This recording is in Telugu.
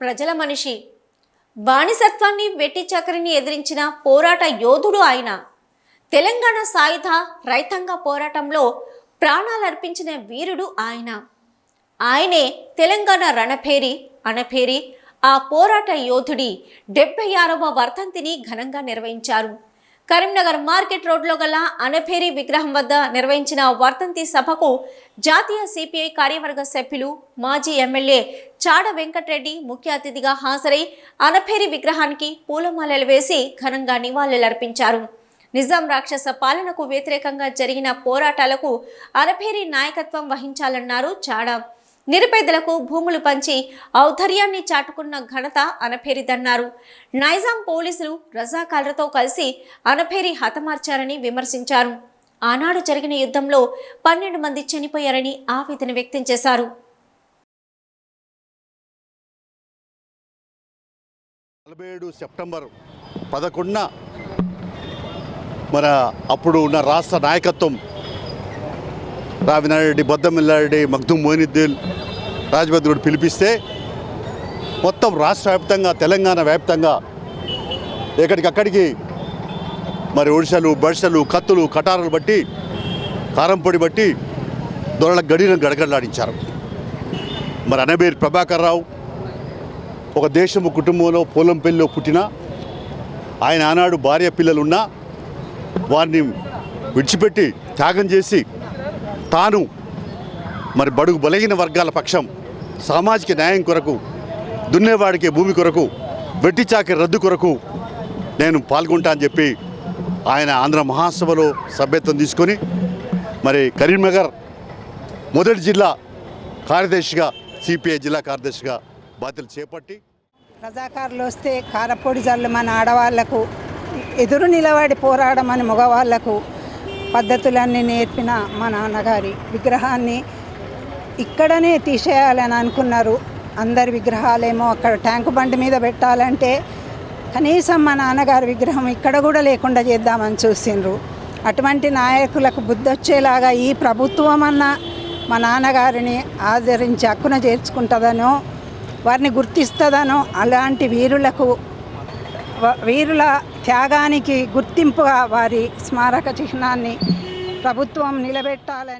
ప్రజల మనిషి. బానిసత్వాన్ని వెట్టి చక్రిని ఎదిరించిన పోరాట యోధుడు ఆయన. తెలంగాణ సాయుధ రైతాంగ పోరాటంలో ప్రాణాలర్పించిన వీరుడు ఆయన. ఆయనే తెలంగాణ రణపేరి అనపేరి ఆ పోరాట యోధుడి డెబ్బై ఆరవ వర్ధంతిని ఘనంగా నిర్వహించారు. కరీంనగర్ మార్కెట్ రోడ్లో గల అనభేరి విగ్రహం వద్ద నిర్వహించిన వర్తంతి సభకు జాతీయ సిపిఐ కార్యవర్గ సభ్యులు మాజీ ఎమ్మెల్యే చాడ వెంకటరెడ్డి ముఖ్య అతిథిగా హాజరై అనభేరి విగ్రహానికి పూలమాలలు వేసి ఘనంగా నివాళులర్పించారు. నిజాం రాక్షస పాలనకు వ్యతిరేకంగా జరిగిన పోరాటాలకు అనభేరి నాయకత్వం వహించాలన్నారు చాడా. నిరుపేదలకు భూములు పంచి ఔద్ధర్యాన్ని చాటుకున్న ఘనత అనఫేరిదన్నారు నైజాం పోలీసులు రజాకాలతో కలిసి అనఫేరి హతమార్చారని విమర్శించారు. ఆనాడు జరిగిన యుద్ధంలో పన్నెండు మంది చనిపోయారని ఆవేదన వ్యక్తం చేశారు. నలభై ఏడు సెప్టెంబర్ పదకొండున మన అప్పుడు ఉన్న రాష్ట్ర నాయకత్వం రావినారెడ్డి బొద్దమిల్లారెడ్డి మగ్దుమ్ మోయినుద్దీన్ రాజభద్రుడు పిలిపిస్తే మొత్తం రాష్ట్ర వ్యాప్తంగా తెలంగాణ వ్యాప్తంగా ఎక్కడికక్కడికి మరి ఒడిశలు బడిసలు కత్తులు కటారులు బట్టి కారంపొడి బట్టి దొరల గడిలను గడగడలాడించారు. మరి అనబేరి ప్రభాకర్ రావు ఒక దేశము కుటుంబంలో పోలంపల్లిలో పుట్టిన ఆయన ఆనాడు భార్య పిల్లలున్నా వారిని విడిచిపెట్టి త్యాగం చేసి తాను మరి బడుగు బలహీన వర్గాల పక్షం సామాజిక న్యాయం కొరకు దున్నేవాడికి భూమి కొరకు వెట్టిచాకి రద్దు కొరకు నేను పాల్గొంటా అని చెప్పి ఆయన ఆంధ్ర మహాసభలో సభ్యత్వం తీసుకొని మరి కరీంనగర్ మొదటి జిల్లా కార్యదర్శిగా సిపిఐ జిల్లా కార్యదర్శిగా బాధ్యతలు చేపట్టి రజాకారులు వస్తే కారపొడి జల్లమని ఆడవాళ్ళకు ఎదురు నిలబడి పోరాడమని మగవాళ్ళకు పద్ధతులన్నీ నేర్పిన మా నాన్నగారి విగ్రహాన్ని ఇక్కడనే తీసేయాలని అనుకున్నారు. అందరి విగ్రహాలేమో అక్కడ ట్యాంకు బండి మీద పెట్టాలంటే కనీసం మా నాన్నగారి విగ్రహం ఇక్కడ కూడా లేకుండా చేద్దామని చూసిండ్రు. అటువంటి నాయకులకు బుద్ధి వచ్చేలాగా ఈ ప్రభుత్వం అన్న మా నాన్నగారిని ఆదరించి హక్కున చేర్చుకుంటుందనో వారిని గుర్తిస్తుందనో అలాంటి వీరులకు వీరుల త్యాగానికి గుర్తింపుగా వారి స్మారక చిహ్నాన్ని ప్రభుత్వం నిలబెట్టాలని